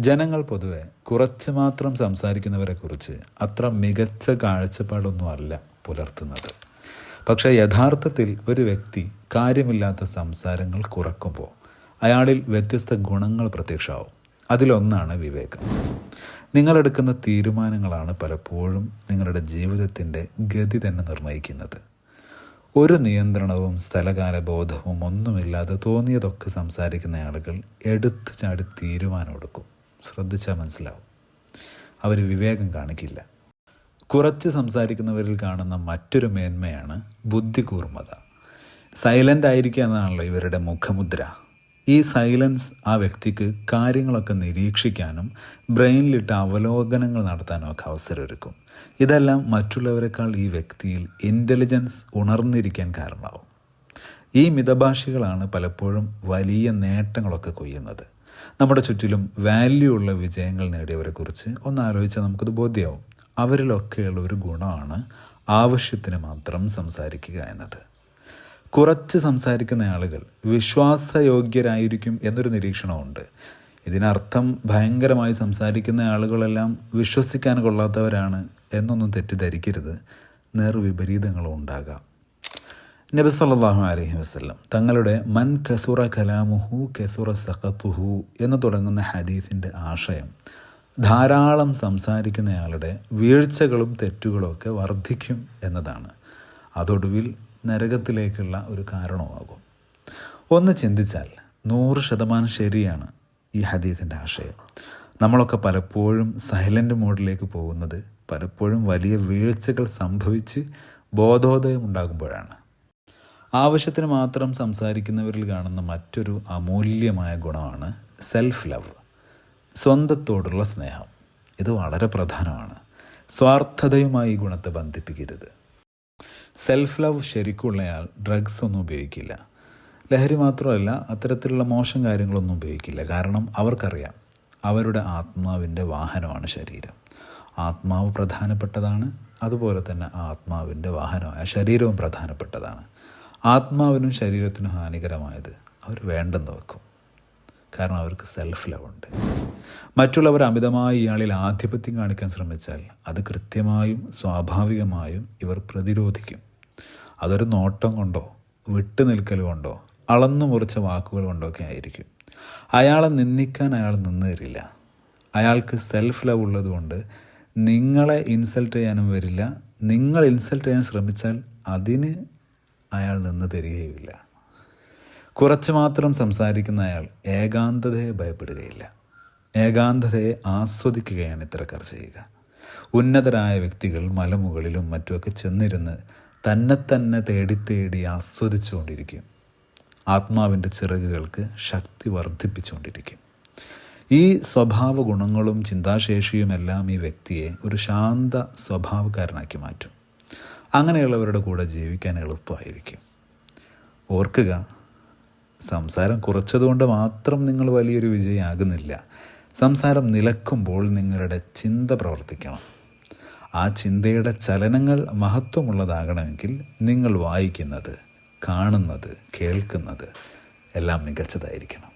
ജനങ്ങൾ പൊതുവെ കുറച്ച് മാത്രം സംസാരിക്കുന്നവരെ കുറിച്ച് അത്ര മികച്ച കാഴ്ചപ്പാടൊന്നുമല്ല പുലർത്തുന്നത്. പക്ഷേ യഥാർത്ഥത്തിൽ ഒരു വ്യക്തി കാര്യമില്ലാത്ത സംസാരങ്ങൾ കുറക്കുമ്പോൾ അയാളിൽ വ്യത്യസ്ത ഗുണങ്ങൾ പ്രത്യക്ഷമാവും. അതിലൊന്നാണ് വിവേകം. നിങ്ങളെടുക്കുന്ന തീരുമാനങ്ങളാണ് പലപ്പോഴും നിങ്ങളുടെ ജീവിതത്തിന്റെ ഗതി തന്നെ നിർണയിക്കുന്നത്. ഒരു നിയന്ത്രണവും സ്ഥലകാല ബോധവും ഒന്നുമില്ലാതെ തോന്നിയതൊക്കെ സംസാരിക്കുന്ന ആളുകൾ എടുത്തു ചാടി തീരുമാനമെടുക്കും. ശ്രദ്ധിച്ചാൽ മനസ്സിലാവും. അവർ വിവേകം കാണിക്കില്ല. കുറച്ച് സംസാരിക്കുന്നവരിൽ കാണുന്ന മറ്റൊരു മേന്മയാണ് ബുദ്ധികൂർമ്മത. സൈലന്റ് ആയിരിക്കുക എന്നാണല്ലോ ഇവരുടെ മുഖമുദ്ര. ഈ സൈലൻസ് ആ വ്യക്തിക്ക് കാര്യങ്ങളൊക്കെ നിരീക്ഷിക്കാനും ബ്രെയിനിലിട്ട് അവലോകനങ്ങൾ നടത്താനും ഒക്കെ അവസരമൊരുക്കും. ഇതെല്ലാം മറ്റുള്ളവരെക്കാൾ ഈ വ്യക്തിയിൽ ഇന്റലിജൻസ് ഉണർന്നിരിക്കാൻ കാരണമാവും. ഈ മിതഭാഷികളാണ് പലപ്പോഴും വലിയ നേട്ടങ്ങളൊക്കെ കൊയ്യുന്നത്. നമ്മുടെ ചുറ്റിലും വാല്യൂ ഉള്ള വിജയങ്ങൾ നേടിയവരെക്കുറിച്ച് ഒന്ന് ആലോചിച്ചാൽ നമുക്കത് ബോധ്യമാവും അവരിലൊക്കെയുള്ള ഒരു ഗുണമാണ് ആവശ്യത്തിന് മാത്രം സംസാരിക്കുക എന്നത്. കുറച്ച് സംസാരിക്കുന്ന ആളുകൾ വിശ്വാസയോഗ്യരായിരിക്കും എന്നൊരു നിരീക്ഷണമുണ്ട്. ഇതിനർത്ഥം ഭയങ്കരമായി സംസാരിക്കുന്ന ആളുകളെല്ലാം വിശ്വസിക്കാൻ കൊള്ളാത്തവരാണ് എന്നൊന്നും തെറ്റിദ്ധരിക്കരുത്. നേർവിപരീതങ്ങളും ഉണ്ടാകാം. നബി സല്ലാഹു അലഹി വസ്ലം തങ്ങളുടെ മൻ കസുറ കലാമുഹു കസുറ സഖത്തുഹു എന്ന് തുടങ്ങുന്ന ഹദീസിന്റെ ആശയം ധാരാളം സംസാരിക്കുന്നയാളുടെ വീഴ്ചകളും തെറ്റുകളും ഒക്കെ വർദ്ധിക്കും എന്നതാണ്. അതൊടുവിൽ നരകത്തിലേക്കുള്ള ഒരു കാരണമാകും ഒന്ന് ചിന്തിച്ചാൽ നൂറ് ശതമാനം ശരിയാണ് ഈ ഹദീസിന്റെ ആശയം. നമ്മളൊക്കെ പലപ്പോഴും സൈലന്റ് മോഡിലേക്ക് പോകുന്നത് പലപ്പോഴും വലിയ വീഴ്ചകൾ സംഭവിച്ച് ബോധോദയം ഉണ്ടാകുമ്പോഴാണ്. ആവശ്യത്തിന് മാത്രം സംസാരിക്കുന്നവരിൽ കാണുന്ന മറ്റൊരു അമൂല്യമായ ഗുണമാണ് സെൽഫ് ലവ് സ്വന്തത്തോടുള്ള സ്നേഹം. ഇത് വളരെ പ്രധാനമാണ്. സ്വാർത്ഥതയുമായി ഈ ഗുണത്തെ ബന്ധിപ്പിക്കരുത്. സെൽഫ് ലവ് ശരിക്കുള്ളയാൾ ഡ്രഗ്സ് ഒന്നും ഉപയോഗിക്കില്ല. ലഹരി മാത്രമല്ല അത്തരത്തിലുള്ള മോശം കാര്യങ്ങളൊന്നും ഉപയോഗിക്കില്ല. കാരണം അവർക്കറിയാം അവരുടെ ആത്മാവിന്റെ വാഹനമാണ് ശരീരം. ആത്മാവ് പ്രധാനപ്പെട്ടതാണ് അതുപോലെ തന്നെ ആത്മാവിന്റെ വാഹനമായ ശരീരവും പ്രധാനപ്പെട്ടതാണ്. ആത്മാവിനും ശരീരത്തിനും ഹാനികരമായത് അവർ വേണ്ടെന്ന് വെക്കും. കാരണം അവർക്ക് സെൽഫ് ലവ് ഉണ്ട്. മറ്റുള്ളവർ അമിതമായി ഇയാളിൽ ആധിപത്യം കാണിക്കാൻ ശ്രമിച്ചാൽ അത് കൃത്യമായും സ്വാഭാവികമായും ഇവർ പ്രതിരോധിക്കും. അതൊരു നോട്ടം കൊണ്ടോ വിട്ടു നിൽക്കൽ കൊണ്ടോ അളന്നു മുറിച്ച വാക്കുകൾ കൊണ്ടോ ഒക്കെ ആയിരിക്കും. അയാളെ നിന്ദിക്കാൻ അയാൾ നിന്ന് തരില്ല അയാൾക്ക് സെൽഫ് ലവ് ഉള്ളതുകൊണ്ട് നിങ്ങളെ ഇൻസൾട്ട് ചെയ്യാനും വരില്ല. നിങ്ങൾ ഇൻസൾട്ട് ചെയ്യാൻ ശ്രമിച്ചാൽ അതിന് അയാൾ നിന്ന് തരികയുമില്ല. കുറച്ച് മാത്രം സംസാരിക്കുന്ന അയാൾ ഏകാന്തതയെ ഭയപ്പെടുകയില്ല. ഏകാന്തതയെ ആസ്വദിക്കുകയാണ് ഇത്തരക്കാർ ചെയ്യുക. ഉന്നതരായ വ്യക്തികൾ മലമുകളിലും മറ്റുമൊക്കെ ചെന്നിരുന്ന് തന്നെ തന്നെ തേടി തേടി ആസ്വദിച്ചുകൊണ്ടിരിക്കും. ആത്മാവിന്റെ ചിറകുകൾക്ക് ശക്തി വർദ്ധിപ്പിച്ചുകൊണ്ടിരിക്കും. ഈ സ്വഭാവ ഗുണങ്ങളും ചിന്താശേഷിയുമെല്ലാം ഈ വ്യക്തിയെ ഒരു ശാന്ത സ്വഭാവക്കാരനാക്കി മാറ്റും. അങ്ങനെയുള്ളവരുടെ കൂടെ ജീവിക്കാൻ എളുപ്പമായിരിക്കും. ഓർക്കുക സംസാരം കുറച്ചതുകൊണ്ട് മാത്രം നിങ്ങൾ വലിയൊരു വിജയമാകുന്നില്ല സംസാരം നിലക്കുമ്പോൾ നിങ്ങളുടെ ചിന്ത പ്രവർത്തിക്കണം. ആ ചിന്തയുടെ ചലനങ്ങൾ മഹത്വമുള്ളതാകണമെങ്കിൽ നിങ്ങൾ വായിക്കുന്നത് കാണുന്നത് കേൾക്കുന്നത് എല്ലാം മികച്ചതായിരിക്കണം.